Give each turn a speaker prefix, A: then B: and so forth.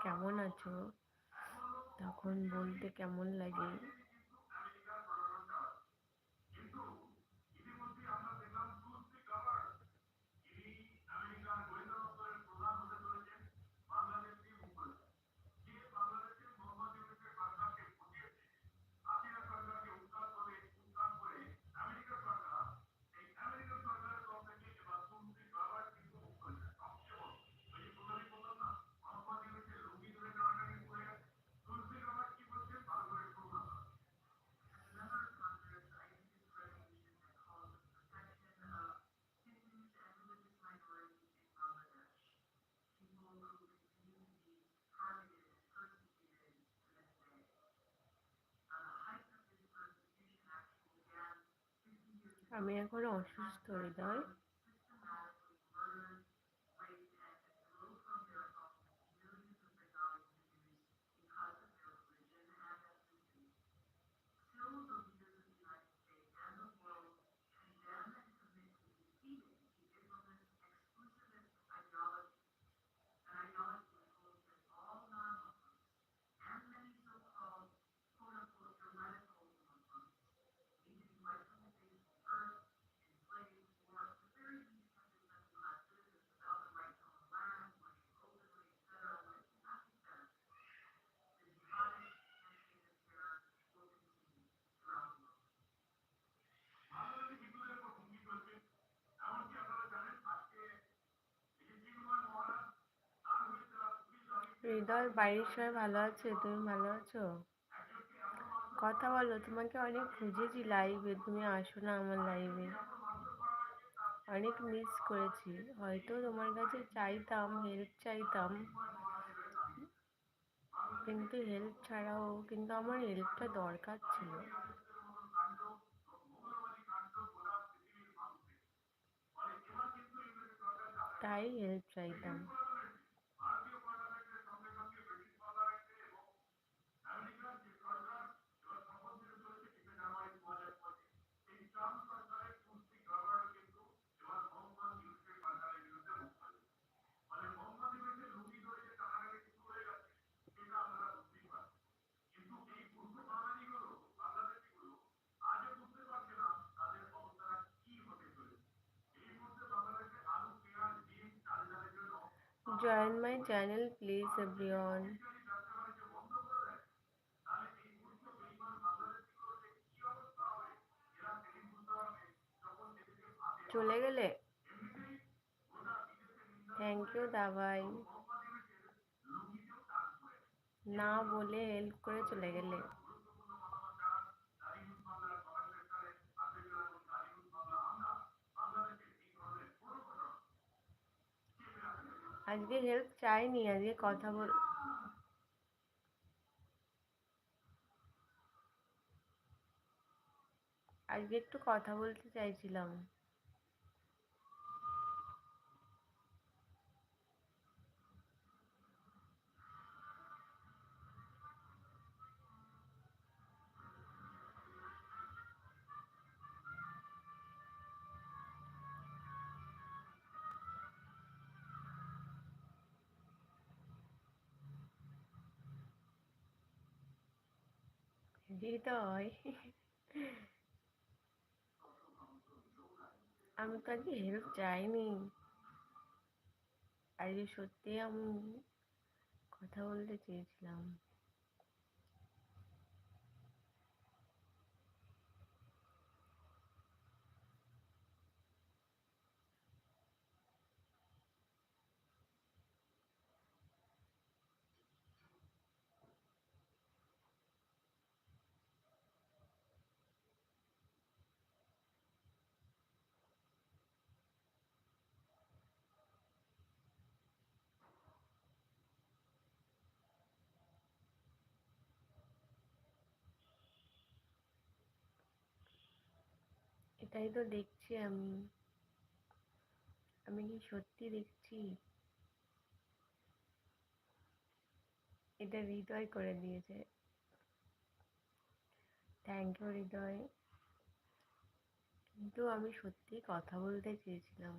A: কেমন আছো? তখন বলতে কেমন লাগে? আমি এখন অসুস্থ হৃদয়। হৃদয়, বাড়ির সবাই ভালো আছে? তুমি ভালো আছো? কথা বলো, তোমাকে অনেক খুঁজেছি লাইভে তুমি আসো না আমার লাইভে অনেক মিস করেছি। হয়তো তোমার কাছে চাইতাম হেল্প চাইতাম। কিন্তু হেল্প ছাড়াও, কিন্তু আমার হেল্পটা দরকার ছিল। তাই হেল্প চাইতাম। Join my channel please everyone চলে গেলে থ্যাংক ইউ দাভাই না বলে হেল্প করে চলে গেলে আজকে হেল্প চাইনি আজকে কথা বল আজকে একটু কথা বলতে চাইছিলাম। হৃদয় আমি তো আজকে হেল্প চাইনি আজকে সত্যি আমি কথা বলতে চেয়েছিলাম এটাই তো দেখছি আমি। আমি কি সত্যি দেখছি? এটা হৃদয় করে দিয়েছে। Thank you Hridoy. কিন্তু আমি সত্যি কথা বলতে চেয়েছিলাম।